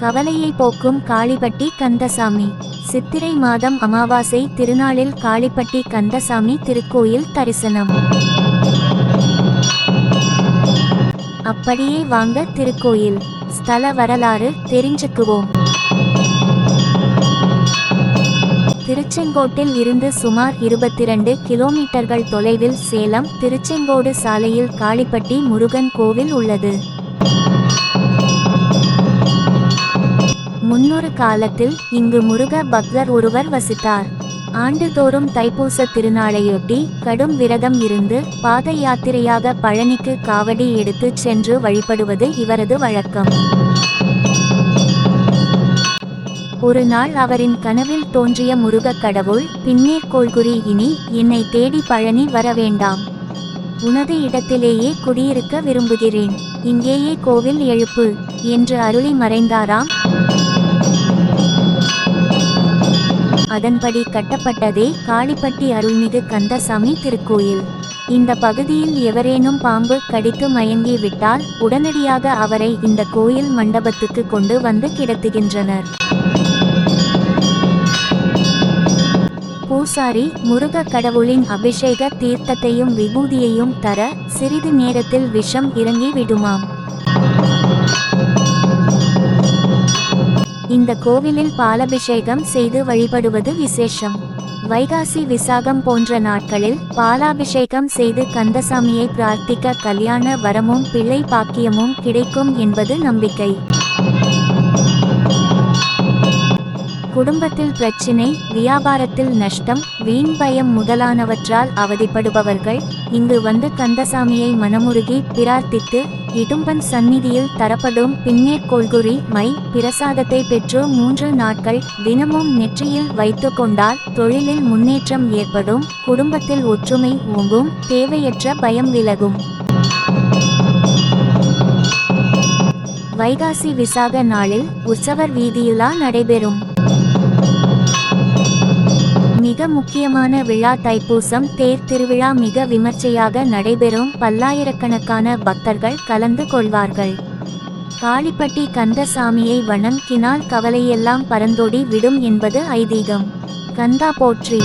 கவலையை போக்கும் காளிப்பட்டி கந்தசாமி. சித்திரை மாதம் அமாவாசை திருநாளில் காளிப்பட்டி கந்தசாமி திருக்கோயில் தரிசனம். அப்படியே வாங்க திருக்கோயில். ஸ்தல வரலாறு தெரிஞ்சுக்குவோம். திருச்செங்கோட்டில் இருந்து சுமார் இருபத்தி ரெண்டு கிலோமீட்டர்கள் தொலைவில் சேலம் திருச்செங்கோடு சாலையில் காளிப்பட்டி முருகன் கோவில் உள்ளது. முன்னொரு காலத்தில் இங்கு முருக பக்தர் ஒருவர் வசித்தார். ஆண்டுதோறும் தைப்பூச திருநாளையொட்டி கடும் விரதம் இருந்து பாத யாத்திரையாக பழனிக்கு காவடி எடுத்துச் சென்று வழிபடுவது இவரது வழக்கம். ஒரு நாள் அவரின் கனவில் தோன்றிய முருகக் கடவுள் பின்னே கோள்குறி இனி என்னை தேடி பழனி வர வேண்டாம். உனது இடத்திலேயே குடியிருக்க விரும்புகிறேன். இங்கேயே கோவில் எழுப்பு என்று அருளி மறைந்தாராம். அதன்படி கட்டப்பட்டதே காளிப்பட்டி அருள்மிகு கந்தசாமி திருக்கோயில். இந்த பகுதியில் எவரேனும் பாம்பு கடித்து மயங்கி விட்டால் உடனடியாக அவரை இந்த கோயில் மண்டபத்துக்கு கொண்டு வந்து கிடத்துகின்றனர். பூசாரி முருக கடவுளின் அபிஷேக தீர்த்தத்தையும் விபூதியையும் தர சிறிது நேரத்தில் விஷம் இறங்கி விடுமாம். இந்த கோவிலில் பாலாபிஷேகம் செய்து வழிபடுவது விசேஷம். வைகாசி விசாகம் போன்ற நாட்களில் பாலாபிஷேகம் செய்து கந்தசாமியை பிரார்த்திக்க கல்யாண வரமும் பிள்ளை பாக்கியமும் கிடைக்கும் என்பது நம்பிக்கை. குடும்பத்தில் பிரச்சினை வியாபாரத்தில் நஷ்டம் வீண் பயம் முதலானவற்றால் அவதிப்படுபவர்கள் இங்கு வந்து கந்தசாமியை மனமுருகி பிரார்த்தித்து இடும்பன் சந்நிதியில் தரப்படும் பின்னே கொள்குறி மை பிரசாதத்தை பெற்று மூன்று நாட்கள் தினமும் நெற்றியில் வைத்து கொண்டால் தொழிலில் முன்னேற்றம் ஏற்படும் குடும்பத்தில் ஒற்றுமை ஓங்கும் தேவையற்ற பயம் விலகும். வைகாசி விசாக நாளில் உற்சவர் வீதியுலா நடைபெறும். மிக முக்கியமான விழா தைப்பூசம் தேர் திருவிழா மிக விமர்சையாக நடைபெறும். பல்லாயிரக்கணக்கான பக்தர்கள் கலந்து கொள்வார்கள். காளிப்பட்டி கந்தசாமியை வணங்கினால் கவலையெல்லாம் பறந்தோடி விடும் என்பது ஐதீகம். கந்தா போற்றி.